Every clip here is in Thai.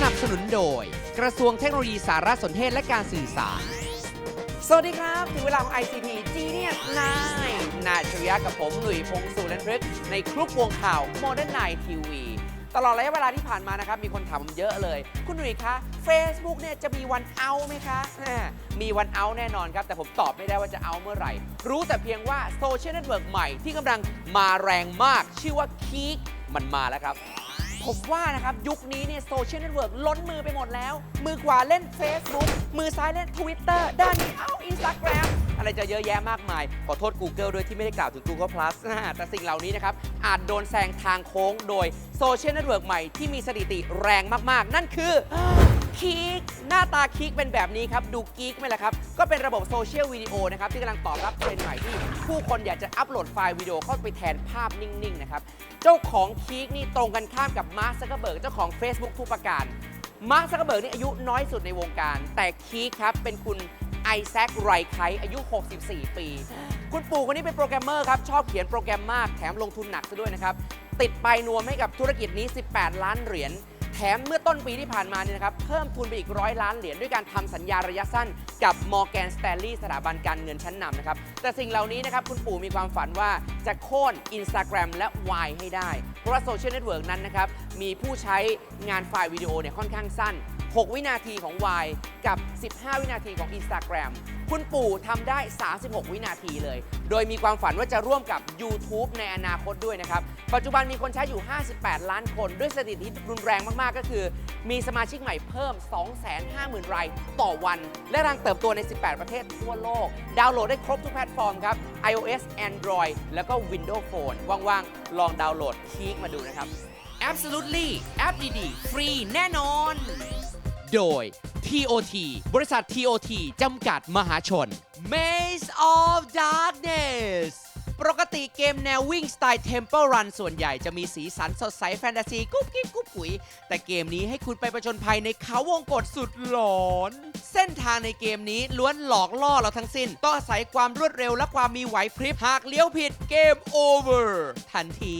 สนับสนุนโดย กระทรวงเทคโนโลยีสารสนเทศและการสื่อสาร สวัสดีครับ ถึงเวลาของ ICT Genius 9นาชริยะกับผมหนุ่ยพงศ์สุนันทรึกในคลุกวงข่าว Modern Night TV ตลอดระยะเวลาที่ผ่านมานะครับ มีคนถามผมเยอะเลย คุณหนุ่ยคะ Facebook เนี่ยจะมีวันเอาไหมคะมีวันเอาแน่นอนครับ แต่ผมตอบไม่ได้ว่าจะเอาเมื่อไหร่ รู้แต่เพียงว่าโซเชียลเน็ตเวิร์กใหม่ที่กำลังมาแรงมาก ชื่อว่า Keek มันมาแล้วครับ ผมว่านะครับ ยุคนี้เนี่ยโซเชียลเน็ตเวิร์กล้นมือไปหมดแล้ว มือขวาเล่น Facebook มือซ้ายเล่น Twitter ด้านนี้เอ้า Instagram อะไรจะเยอะแยะมากมาย ขอโทษ Google ด้วยที่ไม่ได้กล่าวถึง Google Plus แต่สิ่งเหล่านี้นะครับ อาจโดนแซงทางโค้งโดยโซเชียลเน็ตเวิร์กใหม่ที่มีสถิติแรงมาก ๆ นั่นคือ คีกหน้าตาคีกเป็นแบบนี้ครับ ดูกีกไหมล่ะครับ ก็เป็นระบบโซเชียลวิดีโอนะครับ ที่กำลังตอบรับเทรนด์ใหม่ที่ผู้คนอยากจะอัปโหลดไฟล์วิดีโอเข้าไปแทนภาพนิ่ง ๆ นะครับ เจ้าของคีกนี่ตรงกันข้ามกับมาร์คซักเกอร์เบิร์กเจ้าของ Facebook ทุกประการมาร์คซักเกอร์เบิร์กนี่อายุน้อยสุดในวงการ แต่คีกครับเป็นคุณไอแซคไรไคอายุ 64 ปี คุณปู่คนนี้เป็นโปรแกรมเมอร์ครับ ชอบเขียนโปรแกรมมากแถมลงทุนหนักซะด้วยนะครับ ติดไปนวมให้กับธุรกิจนี้ 18 ล้านเหรียญ แถมเมื่อต้นปีที่ผ่านมาเนี่ยนะครับเพิ่มทุนไปอีกร้อยล้านเหรียญด้วยการทำสัญญาระยะสั้นกับ Morgan Stanley สถาบันการเงินชั้นนำนะครับ แต่สิ่งเหล่านี้นะครับคุณปู่มีความฝันว่าจะโค่น Instagram และ Y ให้ได้ เพราะว่าโซเชียลเน็ตเวิร์กนั้นนะครับมีผู้ใช้งานไฟล์วิดีโอเนี่ยค่อนข้างสั้น 6 วินาทีของ Y กับ 15 วินาทีของ Instagram คุณปู่ทำได้ 36 วินาทีเลย โดยมีความฝันว่าจะร่วมกับ YouTube ในอนาคตด้วยนะครับ ปัจจุบันมีคนใช้อยู่ 58 ล้านคน ด้วยสถิติรุนแรงมาก ๆ ก็คือ มีสมาชิกใหม่เพิ่ม 250,000 รายต่อวัน และรังเติบโตใน 18 ประเทศทั่วโลก ดาวน์โหลดได้ครบทุกแพลตฟอร์มครับ iOS Android แล้วก็ Windows Phone ว่าง ๆ ลองดาวน์โหลดคีกมาดูนะครับ Absolutely แอปดีๆ ฟรีแน่นอน โดย TOT บริษัท TOT จำกัดมหาชน Maze of Darkness ปกติเกมแนววิ่งสไตล์ Temple Run ส่วนใหญ่จะมีสีสันสดใสแฟนตาซีกุ๊บกิ๊บกุ๊บกุ๋ยแต่เกมนี้ให้คุณไปประจนภัยในเขาวงกฏสุดหลอน เส้นทางในเกมนี้ล้วนหลอกล่อเราทั้งสิ้น ต้องอาศัยความรวดเร็วและความมีไหวพริบหากเลี้ยวผิดเกมโอเวอร์ทันที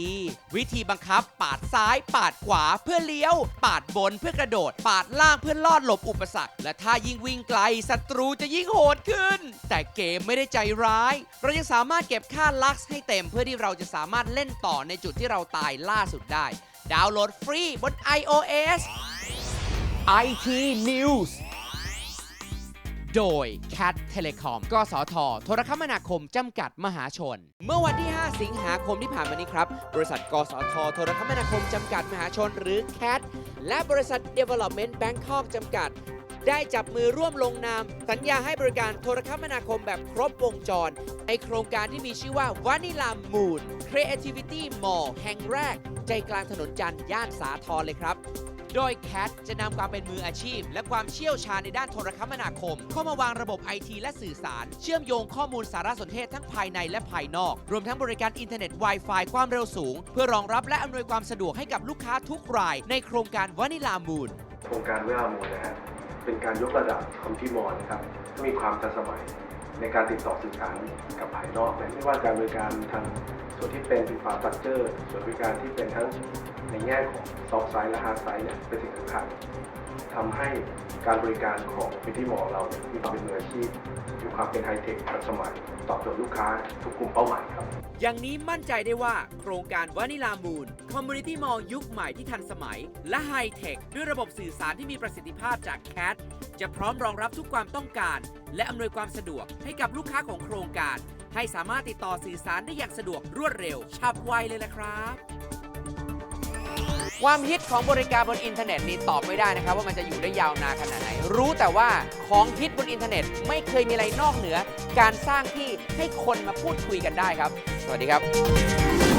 วิธีบังคับ ปาดซ้าย ปาดขวาเพื่อเลี้ยว ปาดบนเพื่อกระโดด ปาดล่างเพื่อลอดหลบอุปสรรค และถ้ายิ่งวิ่งไกลศัตรูจะยิ่งโหดขึ้น แต่เกมไม่ได้ใจร้าย เรายังสามารถเก็บค่าลกซ์ให้เต็มเพื่อที่เราจะสามารถเล่นต่อในจุดที่เราตายล่าสุดได้ ดาวน์โหลดฟรีบน iOS IT News โดย Cat Telecom กสท โทรคมนาคม จำกัดมหาชน เมื่อวันที่ 5 สิงหาคมที่ผ่านมานี้ครับ บริษัท กสท โทรคมนาคม จำกัดมหาชน หรือ Cat และบริษัท Development Bangkok จำกัด ได้จับมือร่วมลงนาม สัญญาให้บริการโทรคมนาคมแบบครบวงจร ในโครงการที่มีชื่อว่า Vanilla Moon Creativity Mall แห่งแรก ใจกลางถนนจันทร์ย่านสาทรเลยครับ โดย CAT จะนำความเป็นมืออาชีพ และความเชี่ยวชาญในด้านโทรคมนาคม เข้ามาวางระบบไอทีและสื่อสาร เชื่อมโยงข้อมูลสารสนเทศทั้งภายในและภายนอก รวมทั้งบริการอินเทอร์เน็ต Wi-Fi ความเร็วสูง เพื่อรองรับและอำนวยความสะดวกให้กับลูกค้าทุกราย ในโครงการวานิลามูนโครงการเวลามูลนะฮะ เป็นการยกระดับคอมพิวมอลนะครับมีความทันสมัยในการติดต่อสื่อสารกับภายนอกไม่ว่าการบริการทางส่วนที่เป็นอินฟราสตรัคเจอร์ส่วนบริการที่เป็นทั้งในแง่ของซอฟต์ไซด์และฮาร์ดไซด์เนี่ยเป็นสิ่งสำคัญ ทำให้การบริการของพิธีมอลเราเนี่ยมีความเป็นมืออาชีพมีความเป็นไฮเทคทันสมัย ตอบโจทย์ลูกค้าทุกกลุ่มเป้าหมายครับ อย่างนี้มั่นใจได้ว่าโครงการวานิลามูนคอมมูนิตี้มอลยุคใหม่ที่ทันสมัย และไฮเทคด้วยระบบสื่อสารที่มีประสิทธิภาพจาก CAT จะพร้อมรองรับทุกความต้องการ และอำนวยความสะดวกให้กับลูกค้าของโครงการ ให้สามารถติดต่อสื่อสารได้อย่างสะดวกรวดเร็วฉับไวเลยละครับ ความฮิตของบริการบนอินเทอร์เน็ตนี่ตอบไม่ได้นะครับ ว่ามันจะอยู่ได้ยาวนานขนาดไหน รู้แต่ว่าของฮิตบนอินเทอร์เน็ตไม่เคยมีอะไรนอกเหนือ การสร้างที่ให้คนมาพูดคุยกันได้ครับ สวัสดีครับ